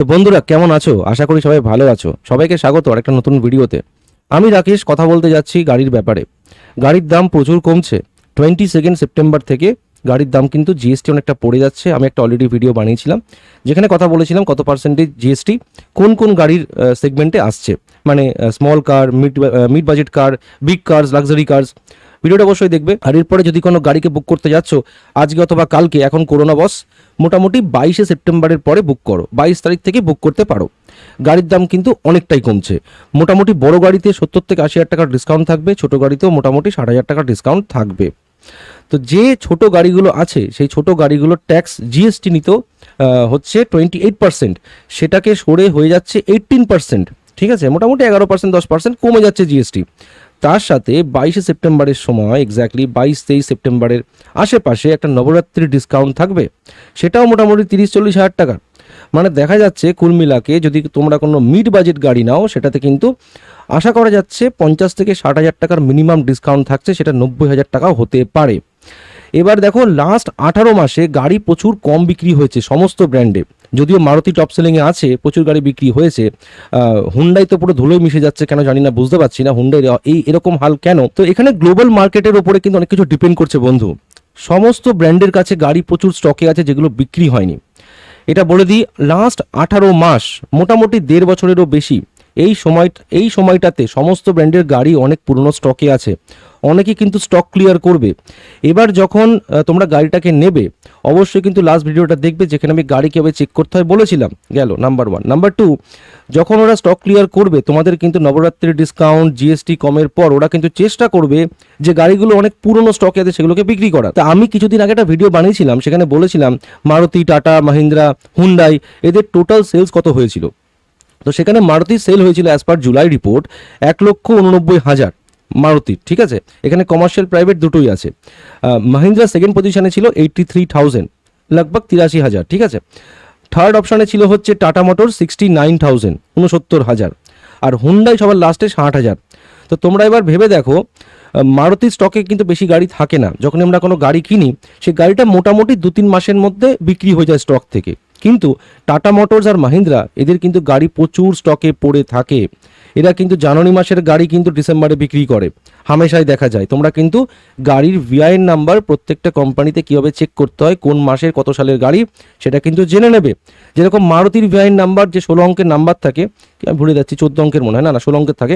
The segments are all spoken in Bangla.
তো বন্ধুরা, কেমন আছো? আশা করি সবাই ভালো আছো। সবাইকে স্বাগত আর একটা নতুন ভিডিওতে। আমি রাকেশ, কথা বলতে যাচ্ছি গাড়ির ব্যাপারে। গাড়ির দাম প্রচুর কমছে। টোয়েন্টি সেকেন্ড সেপ্টেম্বর থেকে গাড়ির দাম কিন্তু জিএসটি অনেকটা পড়ে যাচ্ছে। আমি একটা অলরেডি ভিডিও বানিয়েছিলাম, যেখানে কথা বলেছিলাম কত পার্সেন্টেজ জিএসটি কোন কোন গাড়ির সেগমেন্টে আসছে। মানে small car mid mid budget car big cars luxury cars ভিডিওটা অবশ্যই দেখবে। আর এরপরে যদি কোনো গাড়িকে বুক করতে যাচ্ছ আজকে অথবা কালকে এখন করোনা বস মোটামুটি বাইশে সেপ্টেম্বরের পরে বুক করো। বাইশ তারিখ থেকে বুক করতে পারো। গাড়ির দাম কিন্তু অনেকটাই কমছে। মোটামুটি বড় গাড়িতে সত্তর থেকে আশি হাজার টাকার ডিসকাউন্ট থাকবে ছোট গাড়িতেও মোটামুটি ষাট হাজার টাকার ডিসকাউন্ট থাকবে। তো যে ছোট গাড়িগুলো আছে সেই ছোট গাড়িগুলোর ট্যাক্স জিএসটি আহ, হচ্ছে টোয়েন্টি এইট পার্সেন্ট সেটাকে সরে হয়ে যাচ্ছে এইটিন পার্সেন্ট ঠিক আছে? মোটামুটি এগারো পার্সেন্ট দশ পার্সেন্ট কমে যাচ্ছে জিএসটি তার সাথে বাইশে সেপ্টেম্বরের সময় এক্স্যাক্টলি বাইশ তেইশ সেপ্টেম্বরের আশেপাশে একটা নবরাত্রির ডিসকাউন্ট থাকবে। সেটাও মোটামুটি তিরিশ চল্লিশ হাজার টাকার মানে দেখা যাচ্ছে কুলমিলাকে যদি তোমরা কোনো মিড বাজেট গাড়ি নাও, সেটাতে কিন্তু আশা করা যাচ্ছে পঞ্চাশ থেকে ষাট হাজার টাকার মিনিমাম ডিসকাউন্ট থাকছে, সেটা নব্বই হাজার টাকাও হতে পারে। এবার দেখো লাস্ট আঠারো মাসে গাড়ি প্রচুর কম বিক্রি হয়েছে সমস্ত ব্র্যান্ডে যদিও মারুতি টপ সেলিংয়ে আছে, প্রচুর গাড়ি বিক্রি হয়েছে হুন্ডাই তো পুরো ধুলোয় মিশে যাচ্ছে কেন জানি না, বুঝতে পারছি না হুন্ডাই এই এরকম হাল কেন? তো এখানে গ্লোবাল মার্কেটের ওপরে কিন্তু অনেক কিছু ডিপেন্ড করছে বন্ধু। সমস্ত ব্র্যান্ডের কাছে গাড়ি প্রচুর স্টকে আছে যেগুলো বিক্রি হয়নি। এটা বলে দিই লাস্ট আঠারো মাস, মোটামুটি দেড় বছরেরও বেশি এই সময়, এই সময়টাতে সমস্ত ব্র্যান্ডের গাড়ি অনেক পুরনো স্টকে আছে। অনেকে কিন্তু স্টক ক্লিয়ার করবে। এবার যখন তোমরা গাড়িটাকে নেবে, অবশ্যই কিন্তু লাস্ট ভিডিওটা দেখবে, যেখানে আমি গাড়ি কীভাবে চেক করতে হয় বলেছিলাম। গেল নাম্বার ওয়ান নাম্বার টু যখন ওরা স্টক ক্লিয়ার করবে, তোমাদের কিন্তু নবরাত্রির ডিসকাউন্ট জিএসটি কমের পর ওরা কিন্তু চেষ্টা করবে যে গাড়িগুলো অনেক পুরনো স্টকে আছে সেগুলোকে বিক্রি করা তা আমি কিছুদিন আগে একটা ভিডিও বানিয়েছিলাম, সেখানে বলেছিলাম, মারুতি, টাটা, মাহিন্দ্রা হুন্ডাই এদের টোটাল সেলস কত হয়েছিল? তো সেখানে মারুতি সেল হয়েছিল অ্যাজ পার জুলাই রিপোর্ট এক লক্ষ উননব্বই হাজার মারুতি, ঠিক আছে? এখানে কমার্শিয়াল প্রাইভেট দুটোই আছে। মাহিন্দ্রা সেকেন্ড পজিশনে ছিল এইটটি থ্রি থাউজেন্ড লগভগ তিরাশি হাজার, ঠিক আছে? থার্ড অপশানে ছিল হচ্ছে Tata motor sixty nine thousand উনসত্তর হাজার। আর হুন্ডাই সবার লাস্টে ষাট হাজার। তো তোমরা এবার ভেবে দেখো মারুতি স্টকে কিন্তু বেশি গাড়ি থাকে না। যখন আমরা কোনো গাড়ি কিনি, সেই গাড়িটা মোটামুটি দু তিন মাসের মধ্যে বিক্রি হয়ে যায় স্টক থেকে। কিন্তু টাটা মোটরস আর মাহিন্দ্রা, এদের কিন্তু গাড়ি প্রচুর স্টকে পড়ে থাকে। এরা কিন্তু জানুয়ারি মাসের গাড়ি কিন্তু ডিসেম্বরে বিক্রি করে। হামেশাই দেখা যায়। তোমরা কিন্তু গাড়ির ভিআইএন নাম্বার প্রত্যেকটা কোম্পানিতে কীভাবে চেক করতে হয়, কোন মাসের কত সালের গাড়ি, সেটা কিন্তু জেনে নেবে। যেরকম মারুতির ভিআইএন নাম্বার যে ষোলো অঙ্কের নাম্বার থাকে আমি ভুলে যাচ্ছি, চোদ্দ অঙ্কের মনে হয়, না না, ষোলো অঙ্কের থাকে,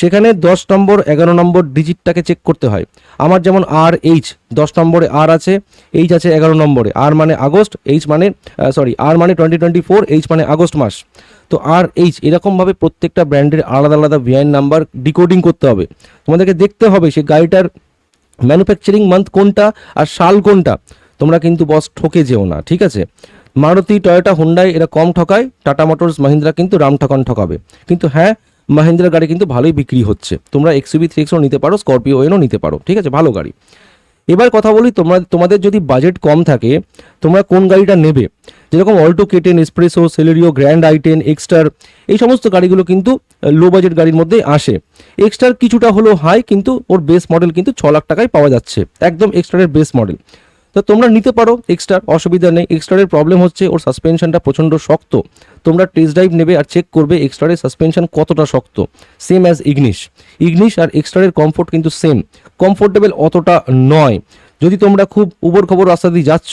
সেখানে দশ নম্বর, এগারো নম্বর ডিজিটটাকে চেক করতে হয়। আমার যেমন আর এইচ দশ নম্বরে আর আছে এইচ আছে এগারো নম্বরে আর মানে আগস্ট এইচ মানে সরি আর মানে টোয়েন্টি টোয়েন্টি ফোর এইচ মানে আগস্ট মাস। তো আর এইচ এরকমভাবে প্রত্যেকটা ব্র্যান্ডের আলাদা আলাদা ভিআইএন নাম্বার ডিকোডিং করতে হবে। তোমাদেরকে দেখতে হবে সেই গাড়িটার ম্যানুফ্যাকচারিং মান্থ কোনটা আর সাল কোনটা। তোমরা কিন্তু বস ঠকে যেও না, ঠিক আছে? মারুতি, টয়োটা, হুন্ডাই, এরা কম ঠকায়। টাটা মোটরস, মাহিন্দ্রা কিন্তু রাম ঠকান ঠকাবে। কিন্তু হ্যাঁ মাহিন্দ্রা গাড়ি কিন্তু ভালোই বিক্রি হচ্ছে। তোমরা এক্সইউভি থ্রি এক্সও নিতে পারো স্করপিও এনও নিতে পারো, ঠিক আছে? ভালো গাড়ি। এবার কথা বলি তোমরা, তোমাদের যদি বাজেট কম থাকে, তোমরা কোন গাড়িটা নেবে? যেরকম Alto K ten S Presso Celerio Grand i ten Exter এই সমস্ত গাড়িগুলো কিন্তু লো বাজেট গাড়ির মধ্যে আসে। এক্সটার কিছুটা হলো হাই কিন্তু ওর বেস মডেল কিন্তু ছ লাখ টাকায় পাওয়া যাচ্ছে। একদম এক্সটারের বেস মডেল তো তোমরা নিতে পারো এক্সট্রার অসুবিধা নেই। এক্সট্রারের প্রবলেম হচ্ছে ওর সাসপেনশনটা প্রচণ্ড শক্ত। তোমরা টেস্ট ড্রাইভ নেবে আর চেক করবে এক্সট্রারের সাসপেনশন কতটা শক্ত। সেম অ্যাজ ইগনিশ ইগনিশ আর এক্সট্রারের কমফোর্ট কিন্তু সেম কমফোর্টেবল অতটা নয়। যদি তোমরা খুব উবর খবর রাস্তা দিয়ে যাচ্ছ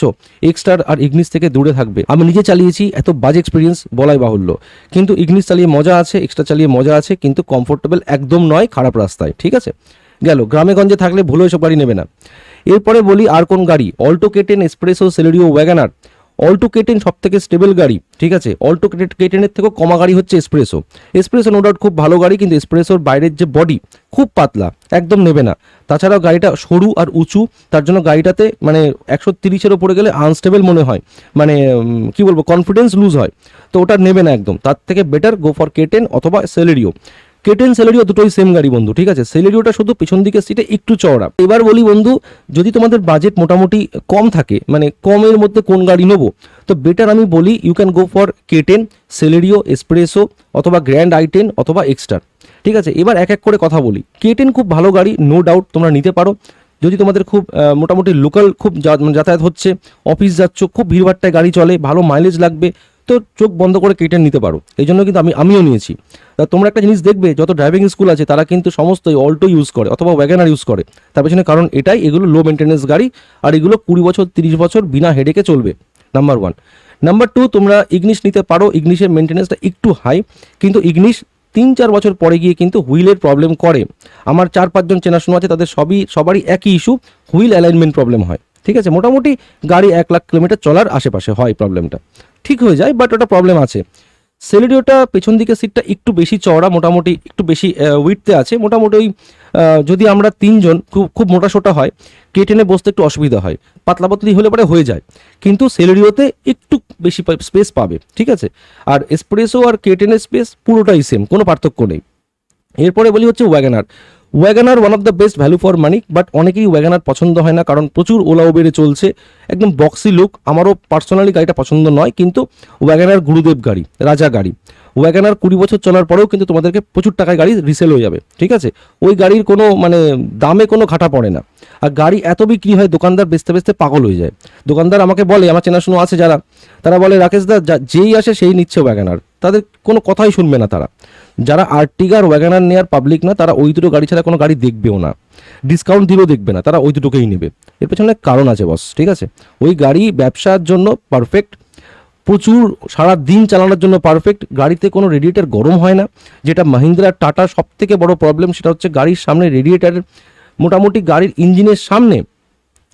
এক্সট্রার আর ইগনিস থেকে দূরে থাকবে। আমি নিজে চালিয়েছি, এত বাজে এক্সপিরিয়েন্স বলাই বাহুল্য। কিন্তু ইগনিস চালিয়ে মজা আছে এক্সট্রা চালিয়ে মজা আছে, কিন্তু কমফোর্টেবল একদম নয়, খারাপ রাস্তায়। ঠিক আছে? গেল। গ্রামে গঞ্জে থাকলে ভুলো এসব গাড়ি নেবে না। এরপরে বলি আর কোন গাড়ি? Alto K ten S Presso Celerio, Wagon R. Alto K ten সব থেকে স্টেবল গাড়ি, ঠিক আছে? অল্টো কেটেনের থেকেও কমা গাড়ি হচ্ছে এসপ্রেসো এসপ্রেসো নো ডাউট খুব ভালো গাড়ি, কিন্তু এসপ্রেসোর বাইরের যে বডি খুব পাতলা, একদম নেবে না। তাছাড়াও গাড়িটা সরু আর উঁচু, তার জন্য গাড়িটাতে মানে একশো তিরিশের ওপরে গেলে আনস্টেবল মনে হয়। মানে কি বলব কনফিডেন্স লুজ হয়। তো ওটা নেবে না একদম। তার থেকে বেটার গো ফর কেটেন অথবা সেলেরিও। কেটেন সেলেরিও দুটোই সেম গাড়ি বন্ধু, ঠিক আছে? সেলেরিওটা শুধু পিছন দিকের সিটে একটু চওড়া। এবার বলি বন্ধু, যদি তোমাদের বাজেট মোটামুটি কম থাকে মানে কমের মধ্যে কোন গাড়ি নেব, তো বেটার আমি বলি you can go for K ten Celerio S Presso অথবা গ্র্যান্ড আইটেন অথবা এক্সটার ঠিক আছে? এবার এক এক করে কথা বলি। কেটেন খুব ভালো গাড়ি নো ডাউট তোমরা নিতে পারো। যদি তোমাদের খুব মোটামুটি লোকাল খুব যাতায়াত হচ্ছে অফিস যাচ্ছ, খুব ভিড়ভাট্টায় গাড়ি চলে, ভালো মাইলেজ লাগবে তো চোখ বন্ধ করে কেটে নিতে পারো। এই জন্য কিন্তু আমি, আমিও নিয়েছি। তা তোমরা একটা জিনিস দেখবে, যত ড্রাইভিং স্কুল আছে, তারা কিন্তু সমস্ত অল্টো ইউজ করে, অথবা ওয়াগানার ইউজ করে। তার পেছনে কারণ এটাই, এগুলো লো মেনটেন্যান্স গাড়ি, আর এগুলো কুড়ি বছর, তিরিশ বছর বিনা হেডেকে চলবে নাম্বার ওয়ান নাম্বার টু তোমরা ইগনিশ নিতে পারো ইগনিশের মেনটেন্যান্সটা একটু হাই কিন্তু ইগনিশ তিন, চার বছর পরে গিয়ে কিন্তু হুইলের প্রবলেম করে। আমার চার পাঁচজন চেনাশোনা আছে, তাদের সবই, সবারই একই ইস্যু হুইল অ্যালাইনমেন্ট প্রবলেম হয়। ঠিক আছে? মোটামুটি গাড়ি এক লাখ কিলোমিটার চলার আশেপাশে হয় প্রবলেমটা ঠিক হয়ে যায় বাট ওটা প্রবলেম আছে। সেলেরিওটা পেছন দিকে সিটটা একটু বেশি চওড়া, মোটামুটি একটু বেশি উইথতে আছে। মোটামুটি ওই যদি আমরা তিনজন, খুব খুব মোটা সোটা হয় কেটেনে বসতে একটু অসুবিধা হয়। পাতলা পাতলি হলে পরে হয়ে যায়। কিন্তু সেলেরিওতে একটু বেশি স্পেস পাবে, ঠিক আছে? আর এসপ্রেসো আর কেটেনের স্পেস পুরোটাই সেম কোনো পার্থক্য নেই। এরপরে বলি হচ্ছে WagonR WagonR one of the best value for money but অনেকেই ওয়াগানার পছন্দ হয় না, কারণ প্রচুর ওলা উবেরে চলছে, একদম বক্সি লুক আমারও পার্সোনালি গাড়িটা পছন্দ নয়, কিন্তু ওয়াগানার গুরুদেব গাড়ি, রাজা গাড়ি। ওয়াগানার কুড়ি বছর চলার পরেও কিন্তু তোমাদেরকে প্রচুর টাকায় গাড়ি রিসেল হয়ে যাবে, ঠিক আছে? ওই গাড়ির কোনো মানে দামে কোনো ঘাটা পড়ে না। আর গাড়ি এত বিক্রি হয়, দোকানদার বেচতে বেচতে পাগল হয়ে যায়। দোকানদার আমাকে বলে, আমার চেনাশোনা আছে যারা, তারা বলে, রাকেশ দা যেই আসে সেই নিচ্ছে ওয়াগানার তাদের কোনো কথাই শুনবে না তারা। যারা আর্টিগার ওয়াগানার নেওয়ার পাবলিক না, তারা ওই দুটো গাড়ি ছাড়া কোনো গাড়ি দেখবেও না। ডিসকাউন্ট দিলেও দেখবে না, তারা ওই দুটোকেই নেবে। এর পেছনে কারণ আছে বস ঠিক আছে? ওই গাড়ি ব্যবসার জন্য পারফেক্ট প্রচুর সারা দিন চালানোর জন্য পারফেক্ট গাড়িতে কোনো রেডিয়েটার গরম হয় না। যেটা মাহিন্দ্রা টাটা সব থেকে বড় প্রবলেম সেটা হচ্ছে গাড়ির সামনে রেডিয়েটারের মোটামুটি গাড়ির ইঞ্জিনের সামনে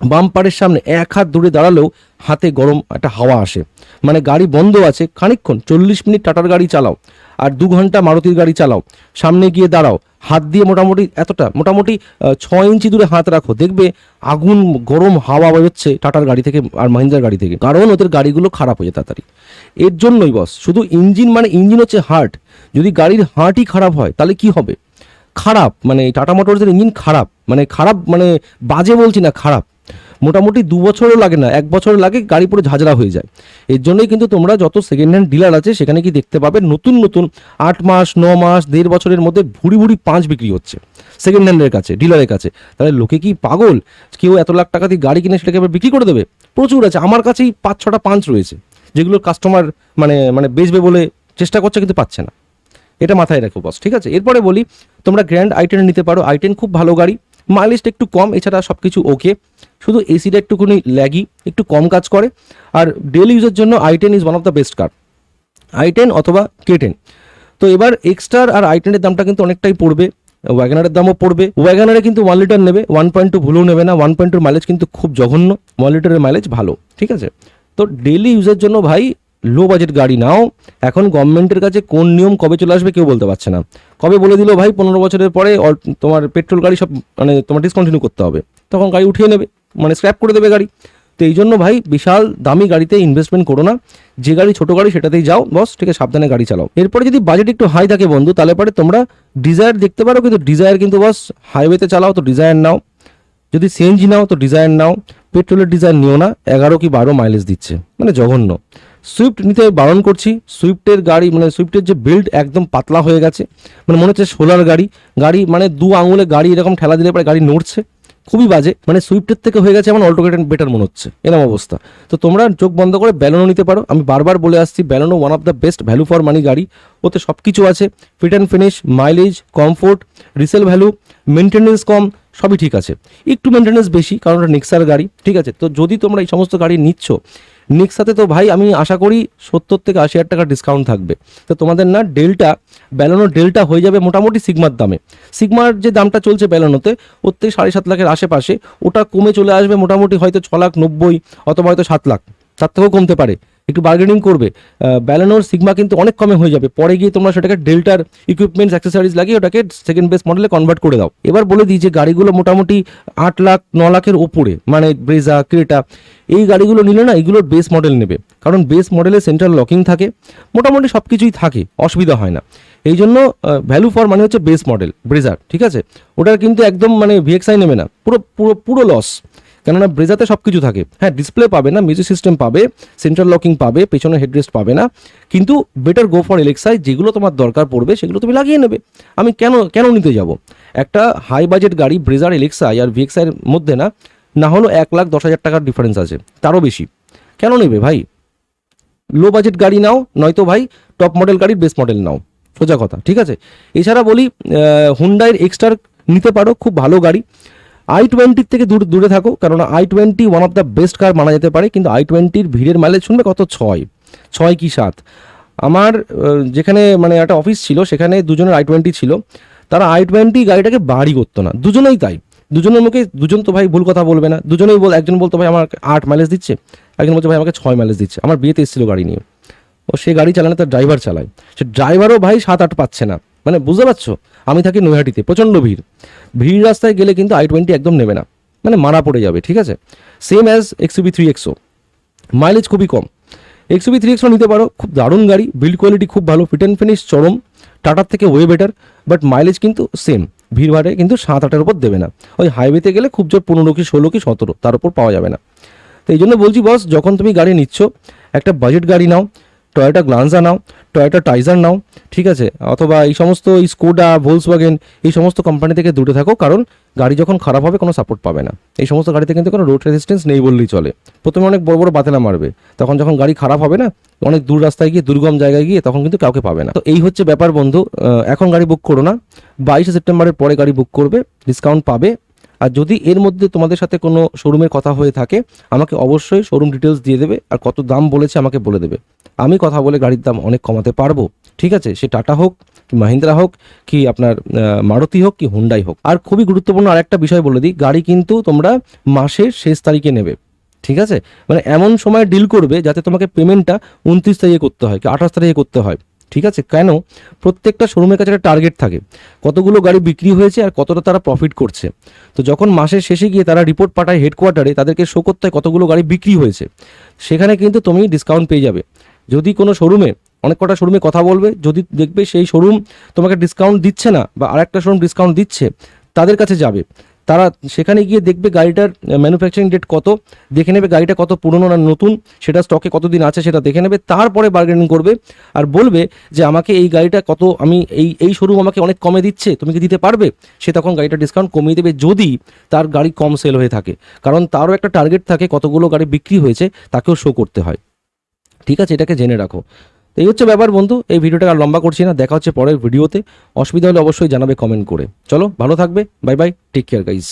বাম্পারের সামনে এক হাত দূরে দাঁড়ালেও হাতে গরম একটা হাওয়া আসে। মানে গাড়ি বন্ধ আছে, খানিকক্ষণ, চল্লিশ মিনিট টাটার গাড়ি চালাও আর দু ঘণ্টা মারুতির গাড়ি চালাও। সামনে গিয়ে দাঁড়াও। হাত দিয়ে মোটামুটি এতটা, মোটামুটি ছয় ইঞ্চি দূরে হাত রাখো। দেখবে আগুন, গরম হাওয়া বেরোচ্ছে টাটার গাড়ি থেকে আর মাহিন্দ্রার গাড়ি থেকে। কারণ ওদের গাড়িগুলো খারাপ হয়ে যায় তাড়াতাড়ি। এর জন্যই বস, শুধু ইঞ্জিন মানে ইঞ্জিন হচ্ছে হার্ট। যদি গাড়ির হার্টই খারাপ হয়, তাহলে কি হবে? খারাপ মানে টাটা মোটরসের ইঞ্জিন খারাপ। মানে খারাপ মানে বাজে বলছি না, খারাপ। মোটামুটি দু বছরও লাগে না, এক বছর লাগে, গাড়ি পুরো ঝাঁঝরা হয়ে যায়। এর জন্যই কিন্তু তোমরা যত সেকেন্ড হ্যান্ড ডিলার আছে, সেখানে কি দেখতে পাবে নতুন নতুন আট মাস, ন মাস, দেড় বছরের মধ্যে ভুড়ি ভুড়ি পাঁচ বিক্রি হচ্ছে সেকেন্ড হ্যান্ডের কাছে ডিলারের কাছে। তাহলে লোকে কি পাগল? কেউ এত লাখ টাকা দিয়ে গাড়ি কিনে সেটাকে আবার বিক্রি করে দেবে? প্রচুর আছে, আমার কাছেই পাঁচ, ছটা পাঁচ রয়েছে, যেগুলো কাস্টমার মানে মানে বেচবে বলে চেষ্টা করছে কিন্তু পাচ্ছে না। এটা মাথায় রাখো বস ঠিক আছে? এরপরে বলি, তোমরা গ্র্যান্ড আইটেন নিতে পারো। আইটেন খুব ভালো গাড়ি মাইলেজটা একটু কম, এছাড়া সব কিছু ওকে শুধু এসিটা একটুখানি ল্যাগি একটু কম কাজ করে। আর ডেলি ইউজের জন্য i ten is one of the best car i ten অথবা কে টেন তো এবার এক্সট্রার আর আই টেনের দামটা কিন্তু অনেকটাই পড়বে। ওয়াগানারের দামও পড়বে। ওয়াগানারে কিন্তু ওয়ান লিটার নেবে। ওয়ান পয়েন্ট টু ভুলেও নেবে না। ওয়ান পয়েন্ট টুর মাইলেজ কিন্তু খুব জঘন্য। ওয়ান লিটারের মাইলেজ ভালো। ঠিক আছে? তো ডেলি ইউজের জন্য ভাই লো বাজেট গাড়ি নাও। এখন গভর্নমেন্টের কাছে কোন নিয়ম কবে চলে আসবে কেউ বলতে পারছে না। কবে বলে দিল ভাই, পনেরো বছরের পরে তোমার পেট্রোল গাড়ি সব মানে তোমার ডিসকন্টিনিউ করতে হবে। তখন গাড়ি উঠিয়ে নেবে। মানে স্ক্র্যাপ করে দেবে গাড়ি। তো এই জন্য ভাই বিশাল দামি গাড়িতে ইনভেস্টমেন্ট করো না। যে গাড়ি ছোট গাড়ি সেটাতেই যাও। বস, ঠিক আছে, সাবধানে গাড়ি চালাও। এরপরে যদি বাজেট একটু হাই থাকে বন্ধু, তাহলে পরে তোমরা ডিজায়ার দেখতে পারো, কিন্তু ডিজায়ার কিন্তু বস হাইওয়েতে চালাও তো ডিজায়ার নাও। যদি সিএনজি নাও তো ডিজায়ার নাও। পেট্রোলের ডিজায়ার নিও না, এগারো কি বারো মাইলেজ দিচ্ছে। মানে জঘন্য। সুইফট নিতে বারণ করছি। সুইফটের গাড়ি মানে সুইফটের যে বিল্ড একদম পাতলা হয়ে গেছে। মানে মনে হচ্ছে সোলার গাড়ি। গাড়ি মানে দু আঙুলে গাড়ি এরকম ঠেলা দিলে পরে গাড়ি নড়ছে। খুবই বাজে। মানে সুইফটের থেকে হয়ে গেছে এমন অল্টোকেটেন বেটার মনে হচ্ছে। এরকম অবস্থা। তো তোমরা চোখ বন্ধ করে ব্যালনো নিতে পারো। আমি বারবার বলে আসছি Baleno one of the best value for money গাড়ি। ওতে সব কিছু আছে। Fit and finish mileage comfort resale value maintenance কম, সবই ঠিক আছে। একটু মেনটেনেন্স বেশি, কারণ ওটা নেক্সার গাড়ি। ঠিক আছে? তো যদি তোমরা এই সমস্ত গাড়ি নিচ্ছ নেক্সাতে তো ভাই আমি আশা করি সত্তর থেকে আশি হাজার টাকা ডিসকাউন্ট থাকবে। তো তোমাদের না ডেলটা ব্যালানো ডেলটা হয়ে যাবে মোটামুটি সিগমার দামে। সিগমার যে দামটা চলছে ব্যালানোতে ওর থেকে সাড়ে সাত লাখের আশেপাশে, ওটা কমে চলে আসবে মোটামুটি হয়তো ছ লাখ নব্বই, অথবা হয়তো সাত লাখ। তার থেকেও কমতে পারে। একটু বার্গেনিং করবে। ব্যালানোর সিগমা কিন্তু অনেক কমে হয়ে যাবে। পরে গিয়ে তোমরা সেটাকে ডেল্টার ইকুইপমেন্টস অ্যাক্সেসারিজ লাগিয়ে ওটাকে সেকেন্ড বেস মডেলে কনভার্ট করে দাও। এবার বলে দিই যে গাড়িগুলো মোটামুটি আট লাখ, ন লাখের ওপরে মানে ব্রেজা ক্রেটা এই গাড়িগুলো নিলে না এগুলোর বেস মডেল নেবে। কারণ বেস মডেলে সেন্ট্রাল লকিং থাকে। মোটামুটি সব কিছুই থাকে, অসুবিধা হয় না। এই জন্য ভ্যালু ফর মানে হচ্ছে বেস মডেল ব্রেজার ঠিক আছে? ওটার কিন্তু একদম মানে ভিএক্সআই নেবে না, পুরো পুরো পুরো লস কেননা ব্রেজাতে সব কিছু থাকে। হ্যাঁ ডিসপ্লে পাবে না মিউজিক সিস্টেম পাবে সেন্ট্রাল লকিং পাবে, পেছনে হেডরেস্ট পাবে না, কিন্তু বেটার গো ফর এলেক্সাই যেগুলো তোমার দরকার পড়বে, সেগুলো তুমি লাগিয়ে নেবে। আমি কেন কেন নিতে যাব? একটা হাই বাজেট গাড়ি ব্রেজার এলেক্সাই আর ভিএক্সাইয়ের মধ্যে না না হলো এক লাখ দশ হাজার টাকার ডিফারেন্স আছে, তারও বেশি। কেন নেবে ভাই? লো বাজেট গাড়ি নাও, নয়তো ভাই টপ মডেল গাড়ির বেস মডেল নাও। সোজা কথা, ঠিক আছে? এছাড়া বলি হুন্ডাইয়ের এক্সটার নিতে পারো, খুব ভালো গাড়ি। আই টোয়েন্টির থেকে দূর, দূরে থাকো কারণ i twenty one of the best car মানা যেতে পারে, কিন্তু আই টোয়েন্টির ভিড়ের মাইলেজ শুনবে কত? ছয়। ছয় কি সাত? আমার যেখানে মানে একটা অফিস ছিল, সেখানে দুজনের আই টোয়েন্টি ছিল। তারা আই টোয়েন্টি গাড়িটাকে বাড়ি করতো না। দুজনেই তাই। দুজনের মুখে, দুজন তো ভাই ভুল কথা বলবে না। দুজনেই বল, একজন বলতো, ভাই আমার আট মাইলেজ দিচ্ছে। একজন বলছে, ভাই, আমাকে ছয় মাইলেজ দিচ্ছে। আমার বিয়েতে এসেছিল গাড়ি নিয়ে। ও সে গাড়ি চালানো তার ড্রাইভার চালায়। সে ড্রাইভারও ভাই সাত আট পাচ্ছে না। মানে বুঝতে পারছ? আমি থাকি নৈহাটিতে, প্রচণ্ড ভিড়। ভিড় রাস্তায় গেলে কিন্তু আই টোয়েন্টি একদম নেবে না। মানে মারা পড়ে যাবে, ঠিক আছে? Same as XUV three XO mileage খুবই কম। এক্সইবি থ্রি এক্সও নিতে পারো, খুব দারুণ গাড়ি বিল্ড কোয়ালিটি খুব ভালো ফিট অ্যান্ড ফিনিশ চরম, টাটার থেকে ওয়ে বেটার বাট মাইলেজ কিন্তু সেম ভিড় ভাড়ে কিন্তু সাত আটের উপর দেবে না। ওই হাইওয়েতে গেলে খুব জোর পনেরো কি ষোলো কি সতেরো, তার উপর পাওয়া যাবে না। তো এই জন্য বলছি বস যখন তুমি গাড়ি নিচ্ছ, একটা বাজেট গাড়ি নাও টয়োটা গ্লান্সা নাও টয়োটা টাইজার নাও, ঠিক আছে? অথবা এই সমস্ত, এই স্কোডা ভোলসওয়াগেন এই সমস্ত কোম্পানি থেকে দূরে থাকো, কারণ গাড়ি যখন খারাপ হবে কোনো সাপোর্ট পাবে না। এই সমস্ত গাড়িতে কিন্তু কোনো রোড রেজিস্ট্যান্স নেই বললেই চলে। প্রথমে অনেক বড় বড় বাতেলা মারবে। তখন যখন গাড়ি খারাপ হবে না, অনেক দূর রাস্তায় গিয়ে, দুর্গম জায়গায় গিয়ে, তখন কিন্তু কাউকে পাবে না। তো এই হচ্ছে ব্যাপার বন্ধু এখন গাড়ি বুক করো না। বাইশে সেপ্টেম্বরের পরে গাড়ি বুক করবে ডিসকাউন্ট পাবে। আর যদি এর মধ্যে তোমাদের সাথে কোনো শোরুমের কথা হয়ে থাকে, আমাকে অবশ্যই শোরুম ডিটেলস দিয়ে দেবে, আর কত দাম বলেছে আমাকে বলে দেবে। আমি কথা বলে গাড়ির দাম অনেক কমাতে পারব। ঠিক আছে, সে টাটা হোক, কি মাহিন্দ্রা হোক, কি আপনার মারুতি হোক, কি হুন্ডাই হোক। আর খুবই গুরুত্বপূর্ণ আরেকটা বিষয় বলে দিই, গাড়ি কিন্তু তোমরা মাসের শেষ তারিখে নেবে। ঠিক আছে? মানে এমন সময় ডিল করবে যাতে তোমাকে পেমেন্টটা উনত্রিশ তারিখে করতে হয়, কি আঠাশ তারিখে করতে হয়। ঠিক আছে? কেন? প্রত্যেকটা শোরুমের কাছে একটা টার্গেট থাকে। কতগুলো গাড়ি বিক্রি হয়েছে আর কতটা তারা প্রফিট করছে। তো যখন মাসের শেষে গিয়ে তারা রিপোর্ট পাঠায় হেডকোয়ার্টারে তাদেরকে শো করতে হয় কতগুলো গাড়ি বিক্রি হয়েছে। সেখানে কিন্তু তুমি ডিসকাউন্ট পেয়ে যাবে। যদি কোনো শোরুমে অনেক কটা শোরুমে কথা বলবে, যদি দেখবে সেই শোরুম তোমাকে ডিসকাউন্ট দিচ্ছে না বা আরেকটা শোরুম ডিসকাউন্ট দিচ্ছে, তাদের কাছে যাবে। তারা সেখানে গিয়ে দেখবে গাড়িটার ম্যানুফ্যাকচারিং ডেট কত, দেখে নেবে গাড়িটা কত পুরনো না নতুন, সেটা স্টকে কতদিন আছে সেটা দেখে নেবে, তারপরে বার্গেনিং করবে আর বলবে যে আমাকে এই গাড়িটা কত, আমি এই এই শোরুম আমাকে অনেক কমে দিচ্ছে, তুমি কি দিতে পারবে? সে তখন গাড়িটা ডিসকাউন্ট কমিয়ে দেবে যদি তার গাড়ি কম সেল হয়ে থাকে। কারণ তারও একটা টার্গেট থাকে কতগুলো গাড়ি বিক্রি হয়েছে, তাকেও শো করতে হয়। ঠিক আছে, এটাকে জেনে রাখো। তো এই হচ্ছে ব্যাপার বন্ধু, এই ভিডিওটা আর লম্বা করছি না, দেখা হচ্ছে পরের ভিডিওতে। অসুবিধা হলে অবশ্যই জানাবে কমেন্ট করে। চলো, ভালো থাকবে, bye bye take care guys